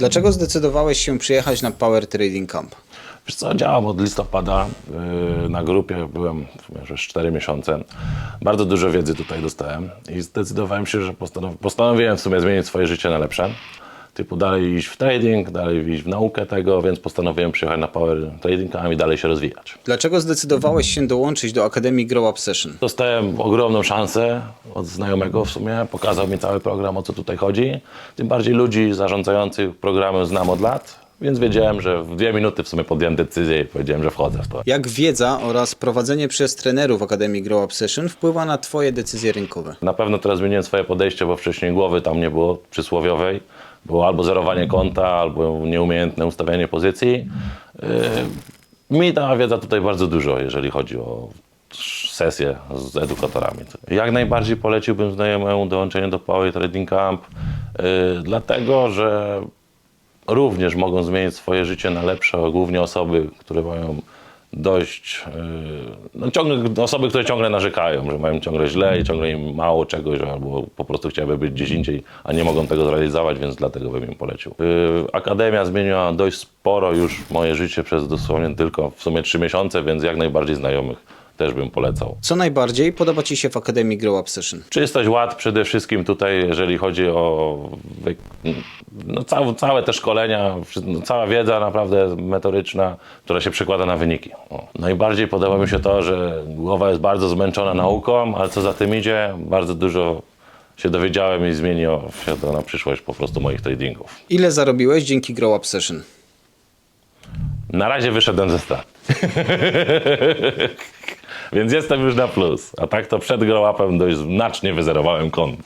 Dlaczego zdecydowałeś się przyjechać na Power Trading Camp? Wiesz co, działam od listopada. Yy, Na grupie byłem już 4 miesiące. Bardzo dużo wiedzy tutaj dostałem i zdecydowałem się, że postanow postanowiłem w sumie zmienić swoje życie na lepsze. Typu dalej iść w trading, dalej iść w naukę tego, więc postanowiłem przyjechać na Power Trading i dalej się rozwijać. Dlaczego zdecydowałeś się dołączyć do Akademii Grow Up Session? Dostałem ogromną szansę od znajomego w sumie, pokazał mi cały program, o co tutaj chodzi. Tym bardziej ludzi zarządzających programem znam od lat, więc wiedziałem, że w dwie minuty w sumie podjąłem decyzję i powiedziałem, że wchodzę w to. Jak wiedza oraz prowadzenie przez trenerów Akademii Grow Up Session wpływa na Twoje decyzje rynkowe? Na pewno teraz zmieniłem swoje podejście, bo wcześniej głowy tam nie było przysłowiowej. Było albo zerowanie konta, albo nieumiejętne ustawianie pozycji. Yy, Mi ta wiedza tutaj bardzo dużo, jeżeli chodzi o sesję z edukatorami. Jak najbardziej poleciłbym znajomemu dołączenie do Power Trading Camp, yy, dlatego że również mogą zmienić swoje życie na lepsze, głównie osoby, które mają dość, yy, no ciągle, osoby, które ciągle narzekają, że mają ciągle źle i ciągle im mało czegoś, albo po prostu chciałyby być gdzieś indziej, a nie mogą tego zrealizować, więc dlatego bym im polecił. Yy, Akademia zmieniła dość sporo już moje życie przez dosłownie tylko w sumie trzy miesiące, więc jak najbardziej znajomych też bym polecał. Co najbardziej podoba Ci się w Akademii Grow Up Session? Czystość, ład przede wszystkim tutaj, jeżeli chodzi o no, całe, całe te szkolenia, no, cała wiedza naprawdę metoryczna, która się przekłada na wyniki. O. Najbardziej podoba mi się to, że głowa jest bardzo zmęczona nauką, ale co za tym idzie, bardzo dużo się dowiedziałem i zmieniło się to na przyszłość po prostu moich tradingów. Ile zarobiłeś dzięki Grow Up Session? Na razie wyszedłem ze strat. Więc jestem już na plus. A tak to przed grow-upem dość znacznie wyzerowałem kont.